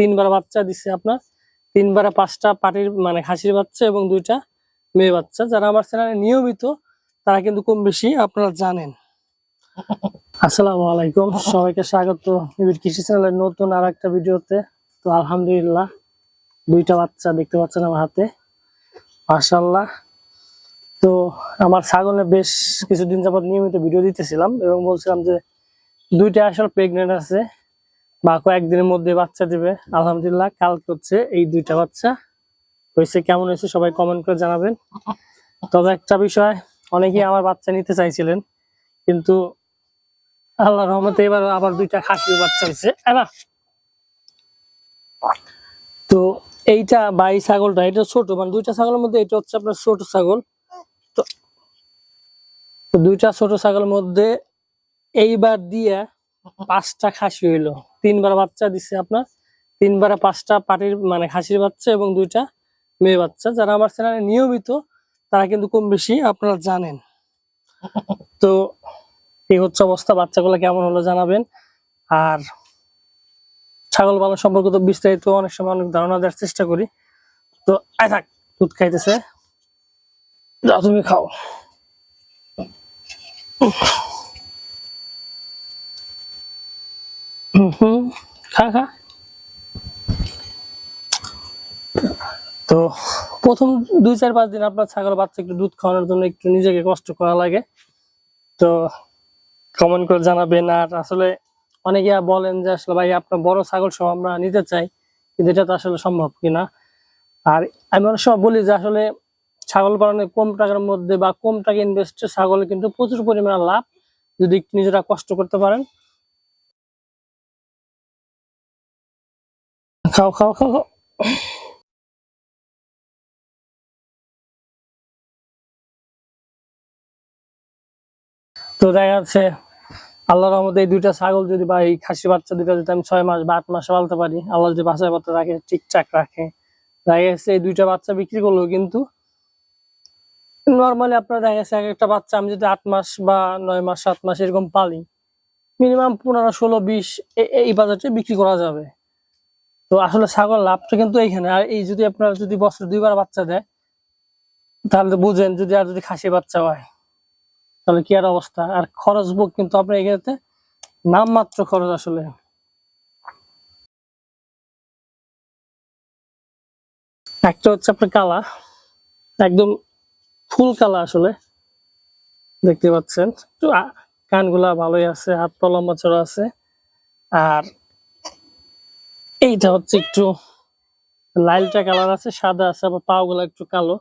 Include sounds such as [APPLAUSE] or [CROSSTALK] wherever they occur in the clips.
তিনবার বাচ্চা দিছে আপনার। তিনবারে পাঁচটা পাটির মানে খাসির বাচ্চা এবং দুইটা মেয়ে বাচ্চা। যারা আমার চ্যানেলে নিয়মিত তারা কিন্তু কম বেশি আপনারা জানেন। [LAUGHS] আসসালামু আলাইকুম। সবাইকে স্বাগত নিবিড় কৃষি চ্যানেলের নতুন আর একটা ভিডিওতে। তো আলহামদুলিল্লাহ দুইটা বাচ্চা দেখতে পাচ্ছেন আমার হাতে। মাশাল্লাহ তো আমার ছাগলে বেশ কিছুদিন যাবত নিয়মিত ভিডিও দিতেছিলাম এবং বলছিলাম যে দুইটা আসলে প্রেগনেন্ট আছে। বা কয়েকদিনের মধ্যে বাচ্চা দিবে। আলহামদুলিল্লাহ, কালকে হচ্ছে এই দুইটা বাচ্চা। হয়েছে কেমন হয়েছে সবাই কমেন্ট করে জানাবেন। তবে একটা বিষয়, অনেকেই আমার বাচ্চা নিতে চাইছিলেন, কিন্তু আল্লাহ রহমতে এবার আবার দুইটা খাসির বাচ্চা হয়েছে না? তো এইটা বাই ছাগলটা, এটা ছোট মানে দুইটা ছাগলের মধ্যে এটা হচ্ছে আপনার ছোট ছাগল। তো দুইটা ছোট ছাগলের মধ্যে এইবার দিয়ে পাঁচটা খাসি হইল। তিনবার বাচ্চা দিছে আপনার। তিনবার পাঁচটা পাটির মানে খাসির বাচ্চা এবং দুইটা মেয়ে বাচ্চা। যারা আমার চ্যানেলে নিয়মিত, তারা কিন্তু কম বেশি আপনারা জানেন। তো এই হচ্ছে অবস্থা। বাচ্চাগুলো কেমন হলো জানাবেন। আর ছাগল পালন সম্পর্কে তো বিস্তারিত অনেক সময় অনেক ধারণা দেওয়ার চেষ্টা করি। তো আয় থাক, দুধ খাইতেছে। যা তুমি খাও। হুম তো প্রথম দুই চার পাঁচ দিন আপনার ছাগল বাচ্চা একটু দুধ খাওয়ানোর জন্য একটু নিজেকে কষ্ট করা লাগে। তো কমেন্ট করে জানাবেন। আর আসলে অনেকে বলেন যে, আসলে ভাই, আপনার বড় ছাগল সহ আমরা নিতে চাই, কিন্তু এটা তো আসলে সম্ভব কিনা? আর আমি অনেক সময় বলি যে, আসলে ছাগল পালনে কম টাকার মধ্যে বা কম টাকা ইনভেস্টে ছাগলে কিন্তু প্রচুর পরিমাণে লাভ। যদি নিজেরা কষ্ট করতে পারেন খাও খাও খাও খাও। তো দেখা যাচ্ছে আল্লাহর রহমতে এই দুইটা ছাগল যদি বা এই খাসি বাচ্চা দুইটা যদি আমি ছয় মাস বা আট মাস পালতে পারি, আল্লাহ যদি বাসায় পত্র রাখে, ঠিকঠাক রাখে দেখা যাচ্ছে এই দুইটা বাচ্চা বিক্রি করলেও কিন্তু নর্মালি আপনার দেখা যাচ্ছে এক একটা বাচ্চা আমি যদি আট মাস বা নয় মাস, সাত মাস এরকম পালি মিনিমাম পনেরো, ষোলো, বিশ এই বাজারটা বিক্রি করা যাবে তো আসলে ছাগল লাভটা কিন্তু এইখানে। আর এই যদি আপনার যদি বছর দুইবার বাচ্চা দেয়, তাহলে বুঝেন যদি আর যদি খাসি বাচ্চা হয়, তাহলে কি আর অবস্থা? আর খরচ বুক কিন্তু আপনার এখানে নামমাত্র খরচ আসলে। একটা হচ্ছে আপনার কালা, একদম ফুল কালা আসলে। দেখতে পাচ্ছেন। কানগুলা ভালোই আছে, হাত পা লম্বা চড়া আছে। আর এইটা হচ্ছে একটু লালটা কালার আছে, সাদা আছে, আবার পাও গুলা একটু কালো।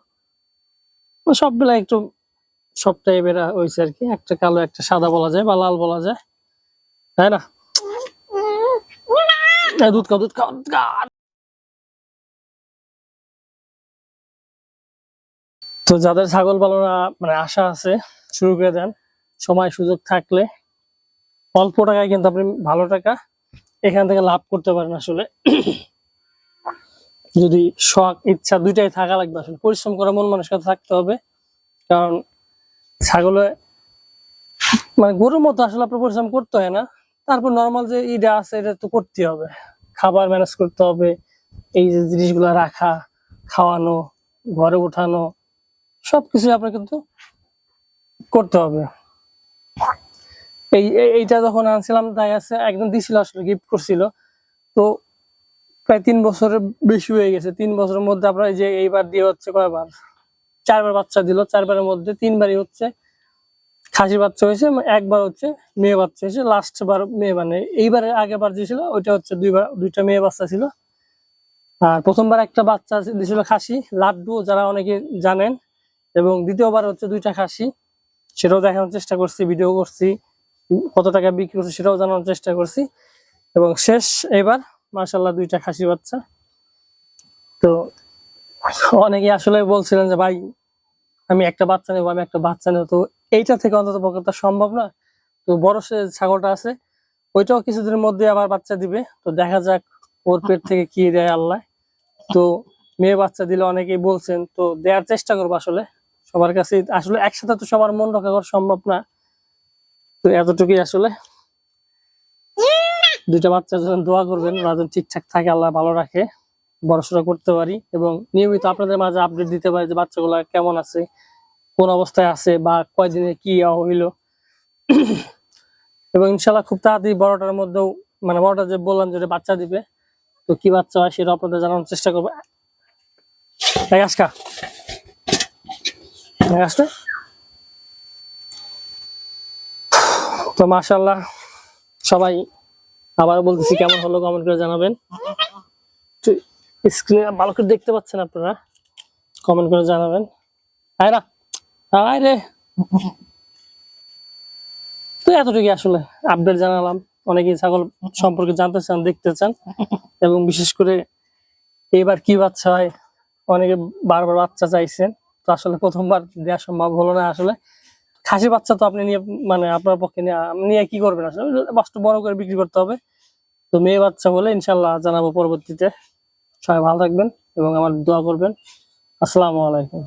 সবগুলা একটু সব টাইপের হয়েছে আর কি একটা কালো, একটা সাদা বলা যায় বা লাল বলা যায়। তাই না? দুধ খাও দুধ খাও। তো যাদের ছাগল পালনা মানে আশা আছে, শুরু করে দেন। সময় সুযোগ থাকলে অল্প টাকায় কিন্তু আপনি ভালো টাকা এখান থেকে লাভ করতে পারেন আসলে। যদি শখ, ইচ্ছা দুইটাই থাকা লাগবে আসলে। পরিশ্রম করা, মন মানুষকে থাকতে হবে। কারণ ছাগলে মানে গরুর মতো আসলে আপনার পরিশ্রম করতে হয় না। তারপর নর্মাল যে ইটা আছে, এটা তো করতে হবে। খাবার ম্যানেজ করতে হবে। এই যে জিনিসগুলো রাখা, খাওয়ানো, ঘরে উঠানো সবকিছু আপনার কিন্তু করতে হবে। এই, এই- এইটা যখন আনছিলাম, তাই আছে, একদম দিছিল আসলে গিফট করছিল। তো প্রায় তিন বছরের বেশি হয়ে গেছে, তিন বছরের মধ্যে আপনার যে এইবার দিয়ে হচ্ছে কয়বার? চারবার বাচ্চা দিল, চারবারের মধ্যে তিনবারই হচ্ছে। খাসি বাচ্চা হয়েছে, একবার হচ্ছে মেয়ে বাচ্চা হয়েছে লাস্ট বার মেয়ে মানে এইবারে আগের বার দিয়েছিল ওইটা হচ্ছে দুইবার, দুইটা মেয়ে বাচ্চা ছিল। আর প্রথমবার একটা বাচ্চা দিয়েছিল খাসি, লাড্ডু যারা অনেকে জানেন, এবং দ্বিতীয়বার হচ্ছে দুইটা খাসি। সেটাও দেখানোর চেষ্টা করছি, ভিডিও করছি। কত টাকা বিক্রি করছি সেটাও জানানোর চেষ্টা করছি। এবং শেষ এবার মার্শাল্লাহ দুইটা খাসি বাচ্চা। তো অনেকে আসলে বলছিলেন যে, ভাই, আমি একটা বাচ্চা নেব, আমি একটা বাচ্চা নেব। তো এইটা থেকে অন্তত পক্ষে সম্ভব না। তো বড় সে ছাগলটা আছে, ওইটাও কিছুদিনের মধ্যে আবার বাচ্চা দিবে। তো দেখা যাক ওর পেট থেকে কি দেয় আল্লাহ। তো মেয়ে বাচ্চা দিলে অনেকেই বলছেন, তো দেওয়ার চেষ্টা করব আসলে। সবার কাছে আসলে একসাথে তো সবার মন রক্ষা করা সম্ভব না। তো এতটুকুই আসলে? দুইটা বাচ্চার জন্য দোয়া করবেন, ওরা যেন ঠিকঠাক থাকে, আল্লাহ ভালো রাখে বড়সড় করতে পারি এবং নিয়মিত আপনাদের মাঝে আপডেট দিতে পারি যে বাচ্চাগুলা কেমন আছে, কোন অবস্থায় আছে বা কয়দিনে কি হইল। এবং ইনশাল্লাহ খুব তাড়াতাড়ি বড়টার মধ্যেও মানে বড়টা যে বললাম যেটা বাচ্চা দিবে, তো কি বাচ্চা হয় সেটা আপনাদের জানানোর চেষ্টা করব। এই আসতে তো মাশাল্লাহ সবাই আবার বলতেছি কেমন হলো কমেন্ট করে জানাবেন। স্ক্রিনে ভালো করে দেখতে পাচ্ছেন আপনারা কমেন্ট করে জানাবেন। না তো এতটুকু আসলে আপডেট জানালাম। অনেকেই ছাগল সম্পর্কে জানতে চান, দেখতে চান। এবং বিশেষ করে এবার কি বাচ্চা হয়, অনেকে বারবার বাচ্চা চাইছেন। তো আসলে প্রথমবার দেওয়া সম্ভব হলো না আসলে। খাসি বাচ্চা তো আপনি নিয়ে মানে আপনার পক্ষে নিয়ে কি করবেন আসলে? বাচ্চা বড় করে বিক্রি করতে হবে। তো মেয়ে বাচ্চা হলে ইনশাল্লাহ জানাব পরবর্তীতে। সবাই ভালো থাকবেন এবং আমার দোয়া করবেন। আসসালামু আলাইকুম।